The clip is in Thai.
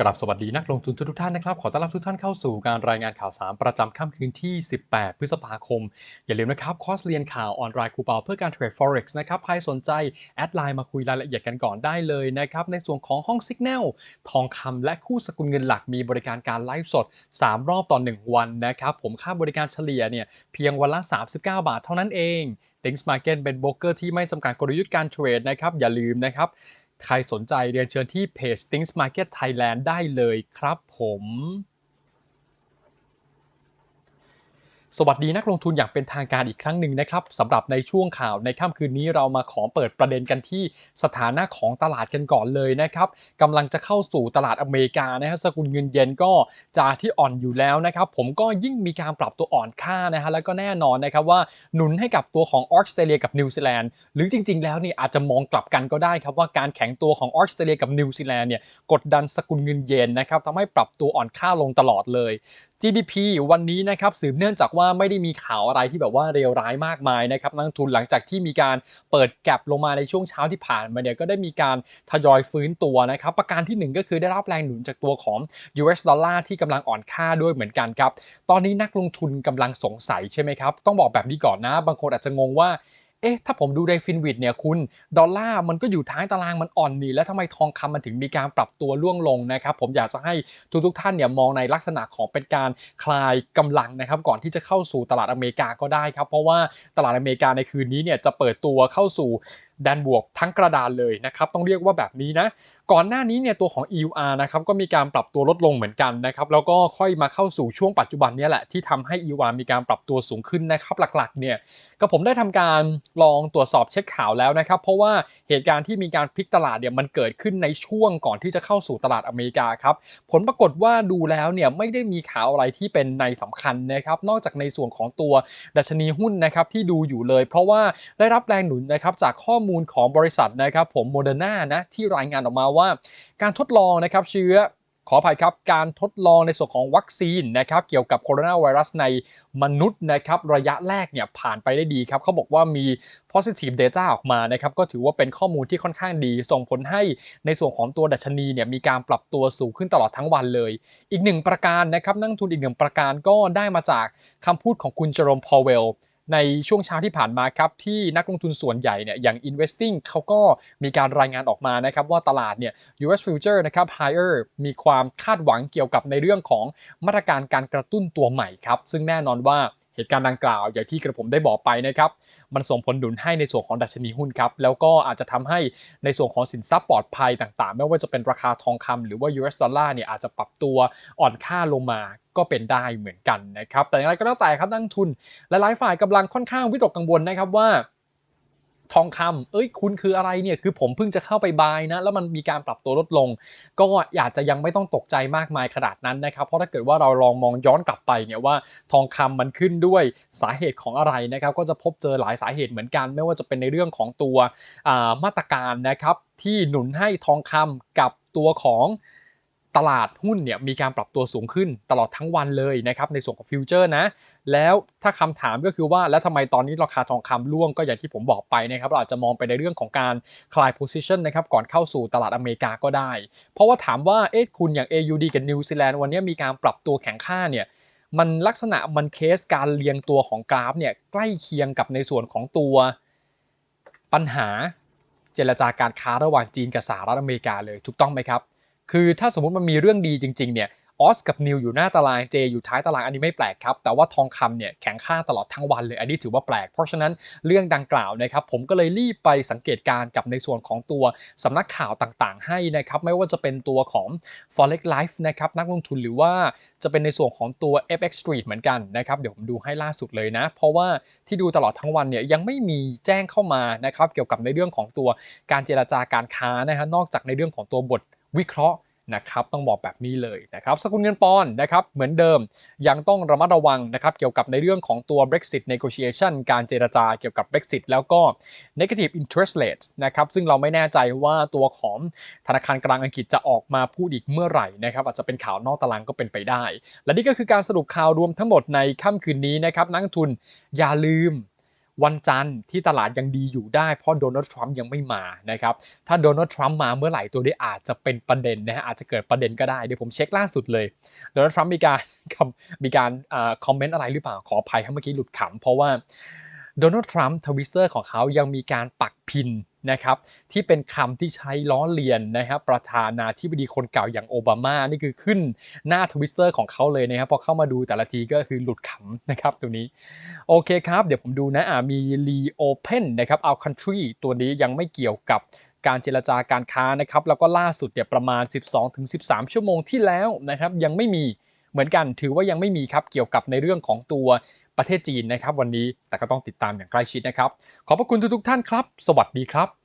กราบสวัสดีนักลงทุนทุกท่านนะครับ ขอต้อนรับทุกท่านเข้าสู่การรายงานข่าวสารประจำค่ำคืนที่ 18 พฤษภาคม อย่าลืมนะครับ คอร์สเรียนข่าวออนไลน์คูปองเพื่อการเทรด Forex นะครับ ใครสนใจ แอดไลน์มาคุยรายละเอียดกันก่อนได้เลยนะครับ ในส่วนของห้อง Signal ทองคำและคู่สกุลเงินหลักมีบริการการไลฟ์สด 3 รอบต่อ 1 วันนะครับ ผมค่าบริการเฉลี่ยเนี่ยเพียงวันละ 39 บาทเท่านั้นเอง t h i n k s Market เป็นโบรกเกอร์ที่ไม่จำกัดกลยุทธ์การเทรดนะครับอย่าลืมนะครับ ใครสนใจเรียนเชิญที่เพจ Things Market Thailand ได้เลยครับผม สวัสดีนักลงทุนอย่างเป็นทางการอีกครั้งหนึ่งนะครับสำหรับในช่วงข่าวในค่ำคืนนี้เรามาขอเปิดประเด็นกันที่สถานะของตลาดกันก่อนเลยนะครับกำลังจะเข้าสู่ตลาดอเมริกานะฮะสกุลเงินเยนก็จะที่อ่อนอยู่แล้วนะครับ ผมก็ยิ่งมีการปรับตัวอ่อนค่านะฮะแล้วก็แน่นอนนะครับว่าหนุนให้กับตัวของออสเตรเลียกับนิวซีแลนด์หรือจริง ๆ แล้วนี่อาจจะมองกลับกันก็ได้ครับว่าการแข็งตัวของออสเตรเลียกับนิวซีแลนด์เนี่ยกดดันสกุลเงินเยนนะครับทำให้ปรับตัวอ่อนค่าลงตลอดเลย GDP วันนี้นะครับสืบเนื่องจากว่าไม่ได้มีข่าวอะไรที่แบบว่าเลวร้ายมากมายนะครับนักลงทุนหลังจากที่มีการเปิดแก็บลงมาในช่วงเช้าที่ผ่านมาเนี่ยก็ได้มีการทยอยฟื้นตัวนะครับประการที่ 1 ก็คือได้รับแรงหนุนจากตัวของ US ดอลลาร์ที่กำลังอ่อนค่าด้วยเหมือนกันครับตอนนี้นักลงทุนกำลังสงสัยใช่ไหมครับต้องบอกแบบนี้ก่อนนะ บางคนอาจจะงงว่า เอ๊ะถ้าผมดูในฟินวิดเนี่ยคุณดอลลาร์มันก็อยู่ท้ายตารางมันอ่อนนี่แล้วทำไมทองคำมันถึงมีการปรับตัวล่วงลงนะครับผมอยากจะให้ทุกทุกๆท่านเนี่ยมองในลักษณะของเป็นการคลายกำลังนะครับก่อนที่จะเข้าสู่ตลาดอเมริกาก็ได้ครับเพราะว่าตลาดอเมริกาในคืนนี้เนี่ยจะเปิดตัวเข้าสู่ แดนบวกทั้งกระดานเลยนะครับต้องเรียกว่าแบบนี้นะก่อนหน้านี้เนี่ยตัวของ EUR นะครับก็มีการปรับตัวลดลงเหมือนกันนะครับแล้วก็ค่อยมาเข้าสู่ช่วงปัจจุบันนี้แหละที่ทำให้ EUR มีการปรับตัวสูงขึ้นนะครับหลักๆเนี่ยก็ผมได้ทำการลองตรวจสอบเช็คข่าวแล้วนะครับเพราะว่าเหตุการณ์ที่มีการพลิกตลาดเนี่ยมันเกิดขึ้นในช่วงก่อนที่จะเข้าสู่ตลาดอเมริกาครับผลปรากฏว่าดูแล้วเนี่ยไม่ได้มีข่าวอะไรที่เป็นในสำคัญนะครับนอกจากในส่วนของตัวดัชนีหุ้นนะครับที่ดูอยู่เลย เพราะว่าได้รับแรงหนุนนะครับจากข้อมูลของบริษัทนะครับผมโมเดอร์นานะที่รายงานออกมาว่า การทดลองนะครับเชื้อขออภัยครับการทดลองในส่วนของวัคซีนนะครับเกี่ยวกับโคโรนาไวรัสในมนุษย์นะครับระยะแรกเนี่ยผ่านไปได้ดีครับเขาบอกว่ามี positive data ออกมานะครับก็ถือว่าเป็นข้อมูลที่ค่อนข้างดี ส่งผลให้ในส่วนของตัวดัชนีเนี่ยมีการปรับตัวสูงขึ้นตลอดทั้งวันเลย อีกหนึ่งประการนะครับนักทุนอีกหนึ่งประการก็ได้มาจากคำพูดของคุณเจอร์มพอเวล ในช่วงเช้าที่ผ่านมาครับที่นักลงทุนส่วนใหญ่เนี่ยอย่าง investing เขาก็มีการรายงานออกมานะครับว่าตลาดเนี่ย US future นะครับ higher มีความคาดหวังเกี่ยวกับในเรื่องของมาตรการการกระตุ้นตัวใหม่ครับ ซึ่งแน่นอนว่า เหตุการณ์ดังกล่าวอย่างที่กระผมได้บอกไปนะครับ มันส่งผลหนุนให้ในส่วนของดัชนีหุ้นครับ แล้วก็อาจจะทำให้ในส่วนของสินทรัพย์ปลอดภัยต่างๆ ไม่ว่าจะเป็นราคาทองคำหรือว่า US ดอลลาร์เนี่ยอาจจะปรับตัวอ่อนค่าลงมาก็เป็นได้เหมือนกันนะครับ แต่อย่างไรก็แล้วแต่ครับนักทุนหลายๆฝ่ายกำลังค่อนข้างวิตกกังวลนะครับว่า ทองคำเอ้ยคุณคืออะไรเนี่ยคือผมเพิ่งจะเข้าไปบายนะแล้วมันมีการปรับตัวลดลง ก็อยากจะยังไม่ต้องตกใจมากมายขนาดนั้นนะครับ เพราะถ้าเกิดว่าเราลองมองย้อนกลับไปเนี่ยว่าทองคำมันขึ้นด้วยสาเหตุของอะไรนะครับก็จะพบเจอหลายสาเหตุเหมือนกัน ไม่ว่าจะเป็นในเรื่องของตัวมาตรการนะครับที่หนุนให้ทองคำกับตัวของ ตลาดหุ้นเนี่ยมีการปรับตัวสูงขึ้นตลอดทั้งวันเลยนะครับในส่วนของฟิวเจอร์นะ แล้วถ้าคำถามก็คือว่าแล้วทำไมตอนนี้ราคาทองคำร่วงก็อย่างที่ผมบอกไปนะครับเราอาจจะมองไปในเรื่องของการคลายโพซิชันนะครับก่อนเข้าสู่ตลาดอเมริกาก็ได้ เพราะว่าถามว่าเอ๊ะคุณอย่าง AUD กับนิวซีแลนด์วันนี้มีการปรับตัวแข็งค่าเนี่ยมันลักษณะมันเคสการเรียงตัวของกราฟเนี่ยใกล้เคียงกับในส่วนของตัวปัญหาเจรจาการค้าระหว่างจีนกับสหรัฐอเมริกาเลยถูกต้องไหมครับ คือถ้าสมมติมันมีเรื่องดีจริงๆเนี่ยออสกับนิวอยู่หน้าตารางเจอยู่ท้ายตารางอันนี้ไม่แปลกครับ แต่ว่าทองคำเนี่ยแข็งค่าตลอดทั้งวันเลย อันนี้ถือว่าแปลก เพราะฉะนั้นเรื่องดังกล่าวนะครับผมก็เลยรีบไปสังเกตการกับในส่วนของตัวสำนักข่าวต่างๆ ให้นะครับไม่ว่าจะเป็นตัวของ forex life นะครับนักลงทุนหรือว่าจะเป็นในส่วนของตัว FX Street เหมือนกันนะครับเดี๋ยวผมดูให้ล่าสุดเลยนะ เพราะว่าที่ดูตลอดทั้งวันเนี่ยยังไม่มีแจ้งเข้ามานะครับเกี่ยวกับในเรื่องของตัวการเจรจาการค้านะฮะนอกจากในเรื่องของตัวบท วิเคราะห์นะครับต้องบอกแบบนี้เลยนะครับสกุลเงินปอนด์นะครับเหมือนเดิมยังต้องระมัดระวังนะครับเกี่ยวกับในเรื่องของตัว Brexit negotiation การเจรจาเกี่ยวกับ Brexit แล้วก็ negative interest rate นะครับซึ่งเราไม่แน่ใจว่าตัวของธนาคารกลางอังกฤษจะออกมาพูดอีกเมื่อไหร่นะครับอาจจะเป็นข่าวนอกตารางก็เป็นไปได้ และนี่ก็คือการสรุปข่าวรวมทั้งหมดในค่ำคืนนี้นะครับนักทุนอย่าลืม วันจันทร์ที่ตลาดยังดีอยู่ได้ เพราะโดนัลด์ทรัมป์ยังไม่มานะครับถ้าโดนัลด์ทรัมป์มาเมื่อไหร่ตัวนี้อาจจะเป็นประเด็นนะฮะอาจจะเกิดประเด็นก็ได้เดี๋ยวผมเช็คล่าสุดเลยโดนัลด์ทรัมป์มีการมีการคอมเมนต์อะไรหรือเปล่าขออภัยครับเมื่อกี้หลุดขำเพราะว่าโดนัลด์ทรัมป์ทวิสเตอร์ของเขายังมีการปักพิน นะครับที่เป็นคำที่ใช้ล้อเลียนนะครับประธานาธิบดีคนเก่าอย่างโอบามานี่คือขึ้นหน้าทวิสเตอร์ของเขาเลยนะครับพอเข้ามาดูแต่ละทีก็คือหลุดขำนะครับตัวนี้ โอเคครับ เดี๋ยวผมดูนะอ่ามี reopen นะครับ our country ตัวนี้ยังไม่เกี่ยวกับการเจรจาการค้านะครับแล้วก็ล่าสุดเนี่ยประมาณ 12-13 ชั่วโมงที่แล้วนะครับยังไม่มี เหมือนกันถือว่ายังไม่มีครับเกี่ยวกับในเรื่องของตัวประเทศจีนนะครับ วันนี้แต่ก็ต้องติดตามอย่างใกล้ชิดนะครับ ขอบพระคุณทุกๆท่านครับ สวัสดีครับ